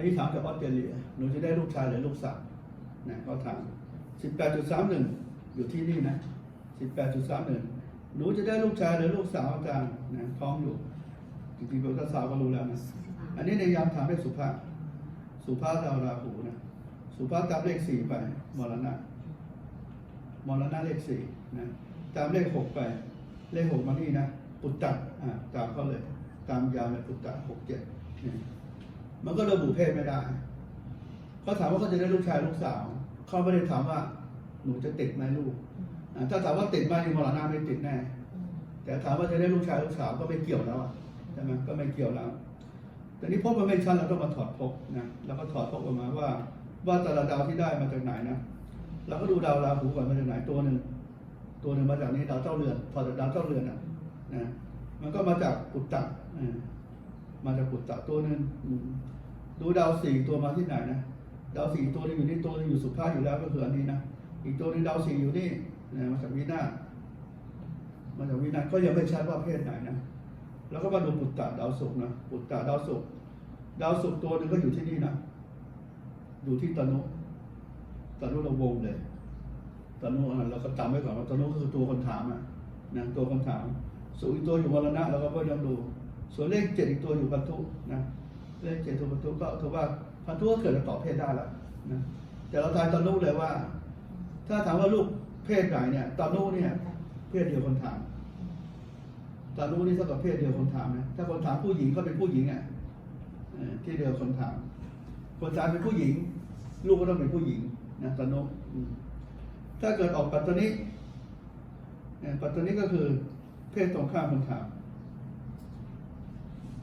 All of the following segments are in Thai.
นนี้ถามจากออสเตรเลียหนูจะได้ลูกชายหรือลูกสาวนะเขาถามสิบแปดจุดสามหนึ่งอยู่ที่นี่นะสิบแปดจุดสามหนึ่งหนูจะได้ลูกชายหรือลูกสาวอาจารย์นะท้องอยู่จริงๆเป็นสาวก็รู้แล้วนะอันนี้ในยามถามเลขสุภาพ สุภาพดาวราหูนะ สุภาพตามเลขสี่ไปมรณะมรณะเลขสี่นะตามเลขหกไป เลขหกมานี่นะปุตตะอ่าตามเขาเลย ตามยาวเลยปุตตะหกเจ็ดเนี่ย มันก็ระบุเพศไม่ได้เขาถามว่าเขาจะได้ลูกชายลูกสาวเขาไม่ได้ถามว่าหนูจะติดไหมลูกถ้าถามว่าติดไหมนี่มรณะไม่ติดแน่ แต่ถามว่าจะได้ลูกชายลูกสาวก็ไม่เกี่ยวแล้วอะใช่ไหมก็ไม่เกี่ยวแล้ว แต่นี้พบมันไม่ชัดเราต้องมาถอดพบนะแล้วก็ถอดพบออกมาว่า ว่าแต่ละดาวที่ได้มาจากไหนนะเราก็ดูดาวราหูก่อนมาจากไหนตัวหนึ่งตัวหนึ่งมาจากนี้ดาวเจ้าเรือนถอจากดาวเจ้าเรือนอะนะมันก็มาจากปุตตะอ่า มาจากปุตตะตัวหนึ่งดูดาวสี่ตัวมาที่ไหนนะดาวสี่ตัวนึงอยู่นี่ตัวนึงอยู่สุภาพอยู่แล้วก็คืออันนี้นะอีกตัวหนึงดาวสี่อยู่นี่นะมาจากวินาศมาจากวินาศก็ยังไม่ชัดว่าเพศไหนนะแล้วก็มาดูปุตตะดาวศุกร์นะปุตตะดาวศุกร์ดาวศุกร์ตัวหนึ่งก็อยู่ที่นี่นะอยู่ที่ตนุตนุเราวงเลยตนุเราก็จำไว้ก่อนว่าตนุก็คือตัวคนถามอะนะตัวคนถามส่วนอีกตัวอยู่มรณะเราก็ก็ยังดู ส่วนเลขเจ็ดอีกตัวอยู่พันธุนะเลขเจ็ดตัวพันธุก็ถือว่าพันธุก็เกิดจะตอบเพศได้ละนะแต่เราทายตอนุเลยว่า ถ้าถามว่าลูกเพศไหนเนี่ยตอนุเนี่ย เพศเดียวคนถามตารู้นี่เท่ากับเพศเดียวคนถามนะถ้าคนถามผู้หญิงก็เป็นผู้หญิงอะที่เดียวคนถาม คนถามเป็นผู้หญิง ลูกก็ต้องเป็นผู้หญิงนะตานุอืมถ้าเกิดออกปัตตานีเนี่ยปัตตานีก็คือเพศตรงข้ามคนถามอืม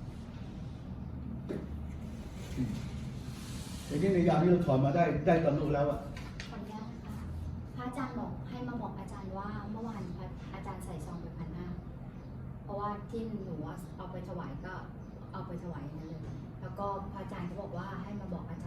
แต่นี่ในยามที่เราถอนมาได้ได้ตอนุแล้วอะขออนุญาตค่ะพระอาจารย์บอกให้มาบอกอาจารย์ว่าเมื่อวานพระอาจารย์ใส่ซองไปพันห้าเพราะว่าที่หนูเอาไปถวายก็เอาไปถวายนั่นเลย แล้วก็พระอาจารย์เขาบอกว่าให้มาบอกอาจารย์